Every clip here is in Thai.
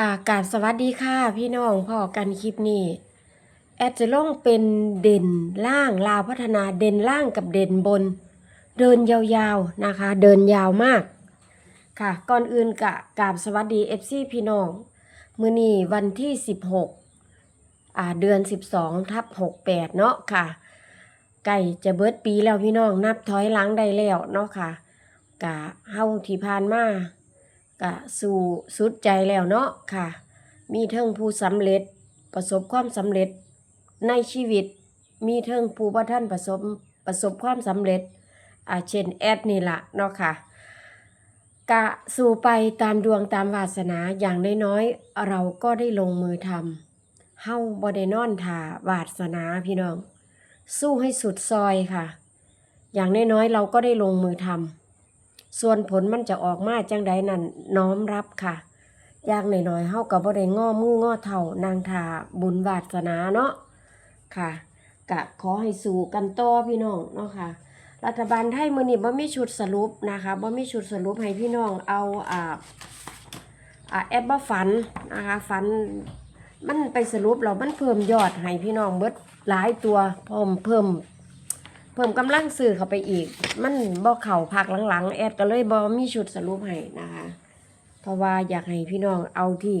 ค่ะกราบสวัสดีค่ะพี่น้องพ่อกันคลิปนี้ แอดจะลงเป็นเด่นล่างลาวพัฒนาเด่นล่างกับเด่นบน เดินยาวๆนะคะ เดินยาวมาก ค่ะ ก่อนอื่นกะกราบสวัสดี FC พี่น้อง มื้อนี้วันที่ 16อ่าเดือน 12ทับ68 เนาะค่ะใกล้จะเบิดปีแล้วพี่น้องนับถอยหลังได้แล้วเนาะค่ะกะเฮาที่ผ่านมา กะสู่สุดใจแล้วเนาะค่ะ มีเทิงผู้สำเร็จประสบความสำเร็จในชีวิต มีเทิงผู้บ่ท่านประสบประสบความสำเร็จอ่าเช่นแอดนี่ละเนาะค่ะกะสู่ไปตามดวงตามวาสนาอย่างน้อยๆเราก็ได้ลงมือทำเฮ้าบ่ได้นอนท่าวาสนาพี่น้อง สู้ให้สุดซอยค่ะ อย่างน้อยๆเราก็ได้ลงมือทำ ส่วนผลมันจะออกมาจังใดนั่นน้อมรับค่ะอย่างน้อยๆเฮาก็บ่ได้ง้อมือง้อเท่านางทาบุญวาสนาเนาะค่ะกะขอให้สู่กันต่อพี่น้องเนาะค่ะ รัฐบาลไทยมื้อนี้บ่มีชุดสรุปนะคะบ่มีชุดสรุปให้พี่น้องเอาอ่าอ่าแอปบ่ฝันนะคะฝันมันไปสรุปแล้วมันเพิ่มยอดให้พี่น้องเบิดหลายตัวเพิ่มเพิ่ม เพิ่มกำลังซื้อเข้าไปอีก มันบ่เข่าพักหลังๆ แอดก็เลยบ่มีชุดสรุปให้นะคะ เพราะว่าอยากให้พี่น้องเอาที่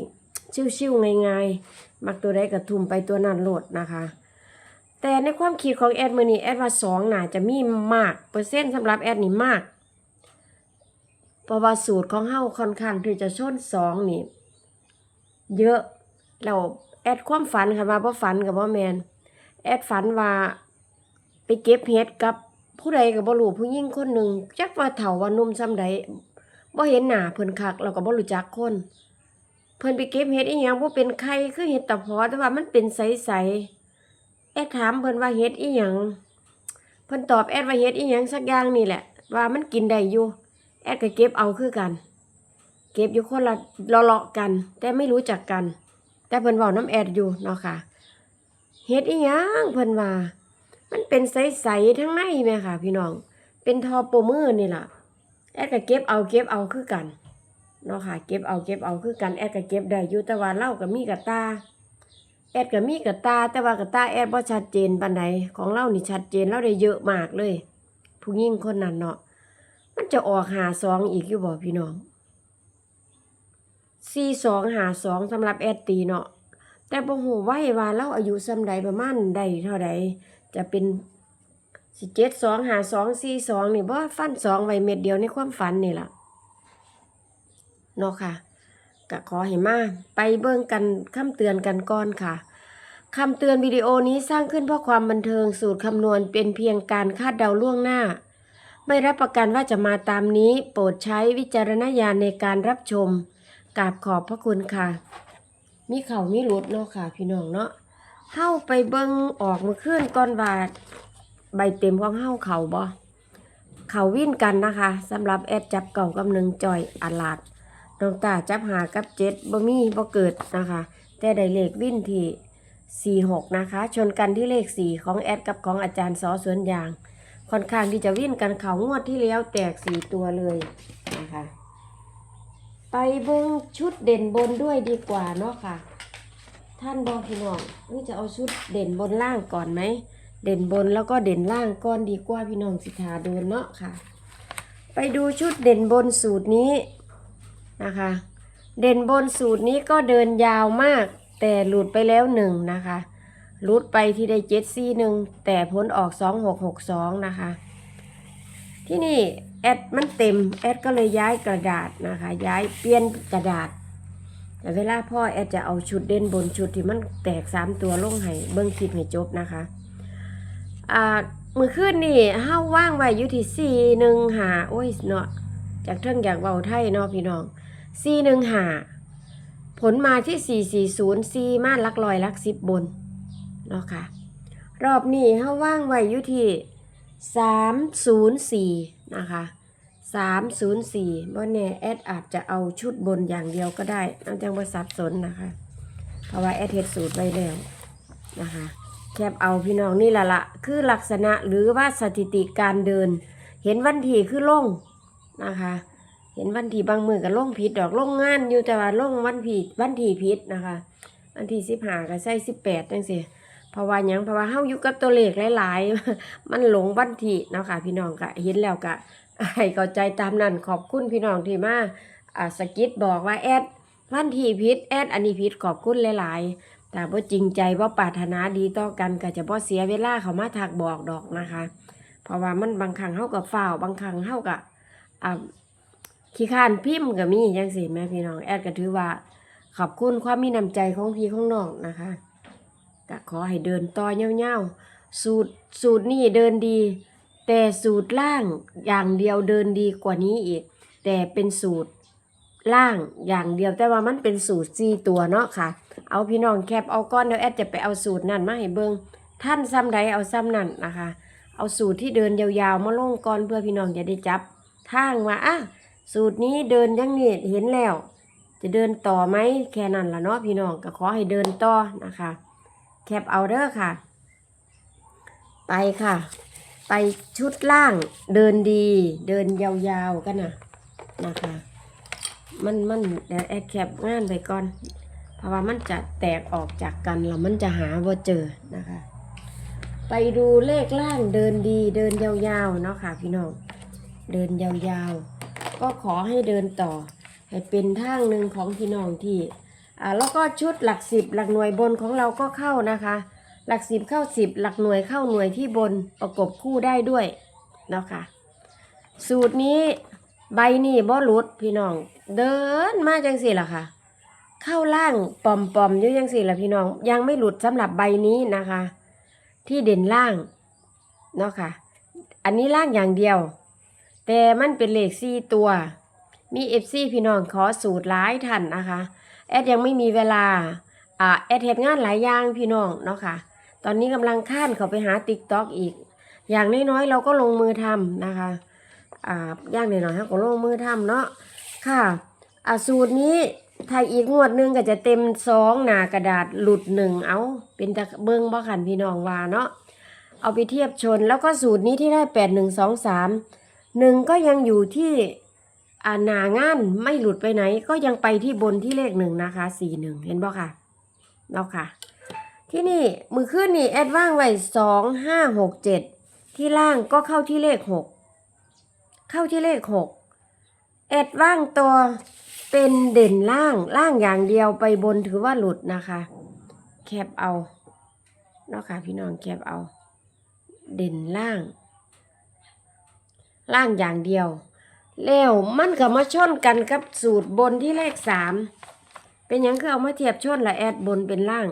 ชิวๆง่ายๆ มักตัวใดก็ทุ่มไปตัวนั้นโหลดนะคะ แต่ในความคิดของแอดมื้อนี้แอดว่าสองน่าจะมีมาก เปอร์เซ็นต์สำหรับแอดนี่มากเพราะว่าสูตรของเฮาค่อนข้างที่จะชนสองนี่ เยอะแล้วแอดความฝันค่ะว่าบ่ฝันกับบ่แมนแอดฝันว่า ไปเก็บเห็ดกับผู้ใดก็บ่รู้ผู้หญิงคนหนึ่งจักว่าเฒ่าว่านุ่มซ้ำใดบ่เห็นหน้าเพิ่นคักเราก็บ่รู้จักคน เพิ่นไปเก็บเห็ดอีหยังบ่เป็นไข่คือเห็ดตะพอแต่ว่ามันเป็นใสๆแอดถามเพิ่นว่าเห็ดอีหยังเพิ่นตอบแอดว่าเห็ดอีหยังสักอย่างนี่แหละ ว่ามันกินได้อยู่แอดก็เก็บเอาคือกัน เก็บอยู่คนละเลาะกัน แต่ไม่รู้จักกัน แต่เพิ่นเว้าน้ำแอดอยู่เนาะค่ะเฮ็ดอีหยังเพิ่นว่า มันเป็นใสๆทั้งในแม่ค่ะพี่น้อง เป็นทอโปมือนี่ล่ะ แอดก็เก็บเอาเก็บเอาคือกันเนาะค่ะเก็บเอาเก็บเอาคือกันแอดก็เก็บได้อยู่แต่ว่าเล่าก็มีกระตาแอดก็มีกระตา แต่ว่ากระตาแอดบ่ชัดเจนปานใดของเล่านี่ชัดเจนเราได้เยอะมากเลย ผู้หญิงคนนั้นเนาะมันจะออกหาสองอีกอยู่บ่พี่น้องสี่สองหาสองสำหรับแอดตีเนาะแต่บ่ฮู้ไว้ว่าเราอายุส่ำใดประมาณใดเท่าใด จะเป็นสิเจ็ดสองหาสองสี่สองนี่บ่ฟันสองไว้เม็ดเดียวในความฝันนี่ล่ะเนาะค่ะก็ขอให้มาไปเบิ่งกันคำเตือนกันก่อนค่ะคำเตือนวิดีโอนี้สร้างขึ้นเพื่อความบันเทิงสูตรคำนวณเป็นเพียงการคาดเดาล่วงหน้า ไม่รับประกันว่าจะมาตามนี้ โปรดใช้วิจารณญาณในการรับชมกราบขอบพระคุณค่ะ มีเข่ามีรถเนาะค่ะ พี่น้องเนาะ เฮาไปเบิ่งออกมาขึ้นก้อนบาทใบเต็มของเฮาเข่าบ่เข่าวิ่นกันนะคะสำหรับแอดจับเก่ากับหนึ่งจอยอาลาดน้องตาจับหากับเจ็ดบ่มีบ่เกิดนะคะ แต่ได้เลขวิ่นที่สี่หกนะคะ ชนกันที่เลขสี่ของแอดกับของอาจารย์สอสวนยาง ค่อนข้างที่จะวิ่นกันเขางวดที่แล้วแตกสี่ตัวเลยนะคะ ไปเบิ่งชุดเด่นบนด้วยดีกว่าเนาะค่ะ ท่านบอกพี่น้องนี่จะเอาชุดเด่นบนล่างก่อนไหม เด่นบนแล้วก็เด่นล่างก่อนดีกว่าพี่น้องสิทาโดนเนาะค่ะ ไปดูชุดเด่นบนสูตรนี้นะคะ เด่นบนสูตรนี้ก็เดินยาวมาก แต่หลุดไปแล้วหนึ่งนะคะหลุดไปที่ได้เจ็ดซี่หนึ่งแต่ผลออกสองหกหกสองนะคะ ที่นี่แอดมันเต็มแอดก็เลยย้ายกระดาษนะคะ ย้ายเปลี่ยนกระดาษ แต่เวลาพ่อแอดจะเอาชุดเด่นบนชุดที่มันแตกสามตัวลงให้เบิ้งคลิปให้จบนะคะอ่ามือขึ้นนี่เฮาว่างไว้อยู่ที่สี่หนึ่งหาโอ้ยเนาะจากเทิงอยากเบาไทยเนาะพี่น้องสี่หนึ่งหาผลมาที่สี่สี่ศูนย์สี่มาลักลอยลักสิบบนเนาะค่ะ รอบนี้เฮาว่างไว้อยู่ที่สามศูนย์สี่นะคะ สามศูนย์สี่บ่แน่แอดอาจจะเอาชุดบนอย่างเดียวก็ได้น้ำจังว่าสับสนนะคะ เพราะว่าแอดเฮ็ดสูตรไว้แล้วนะคะ แคบเอาพี่น้องนี่ละละคือลักษณะหรือว่าสถิติการเดิน เห็นวันที่คือลงนะคะ เห็นวันที่บางมือก็ลงผิดดอกลงงานอยู่แต่ว่าลงวันผิดวันที่ผิดนะคะ วันที่สิบห้าก็ใส่สิบแปดจังซี่เพราะว่ายังเพราะว่าเฮาอยู่กับตัวเลขหลาย ๆ มันหลงวันที่เนาะค่ะพี่น้องก็เห็นแล้วก็ ให้เข้าใจตามนั้นขอบคุณพี่น้องที่มาอ่าสกิดบอกว่าแอดวันที่ผิดแอดอันนี้ผิดขอบคุณหลายๆแต่บ่จริงใจบ่ปรารถนาดีต่อกันก็จะบ่เสียเวลาเขามาทักบอกดอกนะคะ เพราะว่ามันบางครั้งเฮากับฝ้าวบางครั้งเฮากับอ่าขี้ข้านพิมพ์ก็มีจังซี่แม่พี่น้องแอดก็ถือว่า ขอบคุณความมีน้ำใจของพี่ของน้องนะคะก็ขอให้เดินต่อเงาวๆสูตรสูตรนี่เดินดี แต่สูตรล่างอย่างเดียวเดินดีกว่านี้อีก แต่เป็นสูตรล่างอย่างเดียวแต่ว่ามันเป็นสูตรสี่ตัวเนาะค่ะ เอาพี่น้องแคปเอาก้อนเดี๋ยวแอดจะไปเอาสูตรนั่นมาให้เบิงท่านซ้ำใดเอาซ้ำนั่นนะคะ เอาสูตรที่เดินยาวๆมาลงก่อนเพื่อพี่น้องจะได้จับทางว่าอะสูตรนี้เดินยังนี่เห็นแล้ว จะเดินต่อไหมแค่นั้นละเนาะพี่น้องก็ขอให้เดินต่อนะคะ แคปเอาเด้อค่ะ ไปค่ะ ไปชุดล่างเดินดี เดินยาวๆกันนะนะคะ มันมันเดี๋ยวแอดแคปงานไปก่อน เพราะว่ามันจะแตกออกจากกันแล้วมันจะหาว่าเจอนะคะ ไปดูเลขล่างเดินดีเดินยาวๆเนาะค่ะพี่น้องเดินยาวๆ ก็ขอให้เดินต่อ ให้เป็นทางหนึ่งของพี่น้องที่อ่าแล้วก็ชุดหลักสิบหลักหน่วยบนของเราก็เข้านะคะ หลักสิบเข้าสิบหลักหน่วยเข้าหน่วยที่บนประกบคู่ได้ด้วยเนาะค่ะ สูตรนี้ใบนี่บ่หลุดพี่น้อง เดินมาจังสิล่ะค่ะ เข้าล่างปอมปอมอยู่จังสิล่ะพี่น้อง ยังไม่หลุดสำหรับใบนี้นะคะ ที่เด่นล่างเนาะค่ะ อันนี้ล่างอย่างเดียว แต่มันเป็นเลขสี่ตัว มีเอฟซีพี่น้องขอสูตรหลายท่านนะคะ แอดยังไม่มีเวลาอ่าแอดเฮ็ดงานหลายอย่างพี่น้องเนาะค่ะ ตอนนี้กำลังข้านเขาไปหาติ๊กต็อกอีก อย่างน้อยๆเราก็ลงมือทำนะคะ อ่าย่างน้อยๆเราก็ลงมือทำเนาะค่ะอ่าสูตรนี้ถ้าอีกงวดหนึงก็จะเต็มสองหน้ากระดาษหลุดหนึ่งเอาเป็นตะเบิ้งบ่ขันพี่น้องว่าเนาะเอาไปเทียบชนแล้วก็สูตรนี้ที่ได้แปดหนึ่งสองสามหนึ่งก็ยังอยู่ที่อ่าหนางานไม่หลุดไปไหน ก็ยังไปที่บนที่เลขหนึ่งนะคะสี่หนึ่งเห็นบ่ค่ะเนาะค่ะ ที่นี่มือขึ้นนี่แอดว่างไว้สองห้าหกเจ็ดที่ล่างก็เข้าที่เลขหกเข้าที่เลขหกแอดว่างตัวเป็นเด่นล่างล่างอย่างเดียวไปบนถือว่าหลุดนะคะ แคบเอาเนาะค่ะพี่น้องแคบเอา เด่นล่าง ล่างอย่างเดียวแล้วมันก็มาชนกันกับสูตรบนที่เลขสามเป็นยังคือเอามาเทียบชนละแอดบนเป็นล่าง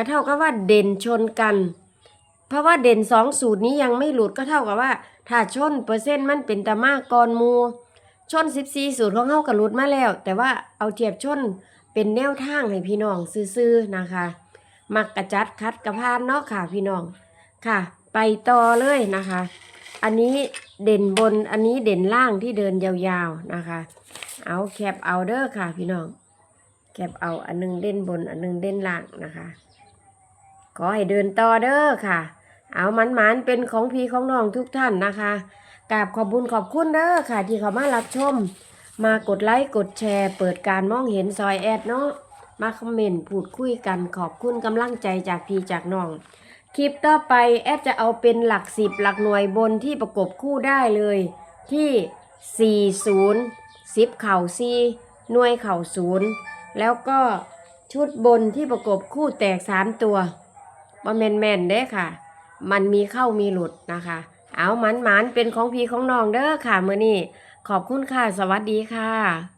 ก็เท่ากับว่าเด่นชนกัน เพราะว่าเด่นสองสูตรนี้ยังไม่หลุดก็เท่ากับว่า ถ้าชนเปอร์เซ็นต์มันเป็นตามากกอนหมู ชนสิบสี่สูตรของเขาก็หลุดมาแล้ว แต่ว่าเอาเทียบชนเป็นแนวทางให้พี่น้องซื่อๆนะคะ มักกระจัดคัดกระพานเนาะค่ะพี่น้องค่ะ ไปต่อเลยนะคะ อันนี้เด่นบนอันนี้เด่นล่างที่เดินยาวๆนะคะ เอาแคปเอาเด้อค่ะพี่น้องแคปเอาอันหนึงเด่นบนอันหนึงเด่นล่างนะคะ ขอให้เดินต่อเด้อค่ะ เอามันหมานเป็นของพี่ของน้องทุกท่านนะคะกราบขอบบุญขอบคุณเด้อค่ะ ที่เขามารับชม มากดไลค์กดแชร์ เปิดการมองเห็นซอยแอดเนาะมาคอมเมนต์พูดคุยกันขอบคุณกำลังใจจากพี่จากน้อง คลิปต่อไปแอดจะเอาเป็นหลักสิบหลักหน่วยบนที่ประกบคู่ได้เลย ที่ 40 10 เข่า4หน่วยเข่าศูนย์แล้วก็ชุดบนที่ประกบคู่แตก 3 ตัว บ่แมนแมนเด้อค่ะ มันมีเข้ามีหลุดนะคะ เอาหมันหมันเป็นของพี่ของน้องเด้อค่ะเมื่อนี้ขอบคุณค่ะ สวัสดีค่ะ